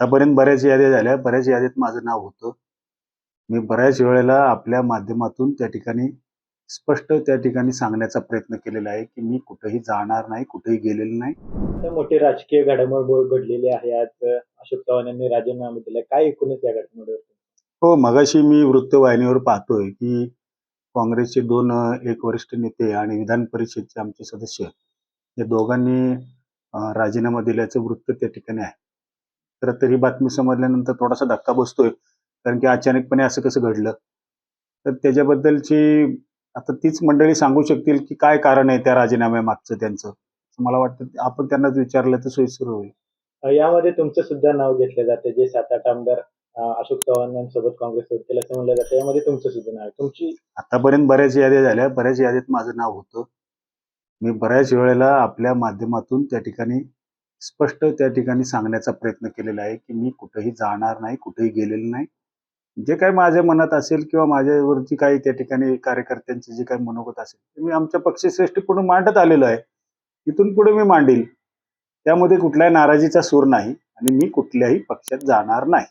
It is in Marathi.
आतापर्यंत बऱ्याच याद्या झाल्या. बऱ्याच यादीत माझं नाव होतं. मी बऱ्याच वेळेला आपल्या माध्यमातून त्या ठिकाणी स्पष्ट त्या ठिकाणी सांगण्याचा प्रयत्न केलेला आहे की मी कुठेही जाणार नाही कुठेही गेलेलो नाही. मोठी राजकीय घडामोड घडलेली आहे आज अशोक चव्हाण यांनी राजीनामा दिला. काय एकूणच या घडामोडीवर? हो मगाशी मी वृत्तवाहिनीवर पाहतोय की काँग्रेसचे दोन एक वरिष्ठ नेते आणि विधान परिषदचे आमचे सदस्य या दोघांनी राजीनामा दिल्याचं वृत्त त्या ठिकाणी आहे. तर तर ही बातमी समजल्यानंतर थोडासा धक्का बसतोय कारण की अचानकपणे असं कसं घडलं? तर त्याच्याबद्दलची आता तीच मंडळी सांगू शकतील की काय कारण आहे त्या राजीनाम्यामागचं त्यांचं. मला वाटतं. आपण त्यांनाच विचारलं तर सोयीस्कर होईल. यामध्ये तुमचं सुद्धा नाव घेतलं जातं जे सात आठ आमदार अशोक चव्हाण यांसोबत काँग्रेस सोडतील असं म्हणलं जातं. यामध्ये तुमचं सुद्धा नाव आहे. तुमची आतापर्यंत बऱ्याच याद्या झाल्या. बऱ्याच यादीत माझं नाव होतं. मी बऱ्याच वेळेला आपल्या माध्यमातून त्या ठिकाणी स्पष्ट त्या ठिकाणी सांगण्याचा प्रयत्न केलेला आहे की मी कुठेही जाणार नाही कुठेही गेलेलो नाही. जे काही माझ्या मनात असेल किंवा माझ्यावरती काही त्या ठिकाणी कार्यकर्त्यांचे जे काही मनोगत असेल ते मी आमच्या पक्षश्रेष्ठी पुढे मांडत आलेलो आहे. इथून पुढे मी मांडील. त्यामध्ये कुठल्याही नाराजीचा सूर नाही आणि मी कुठल्याही पक्षात जाणार नाही.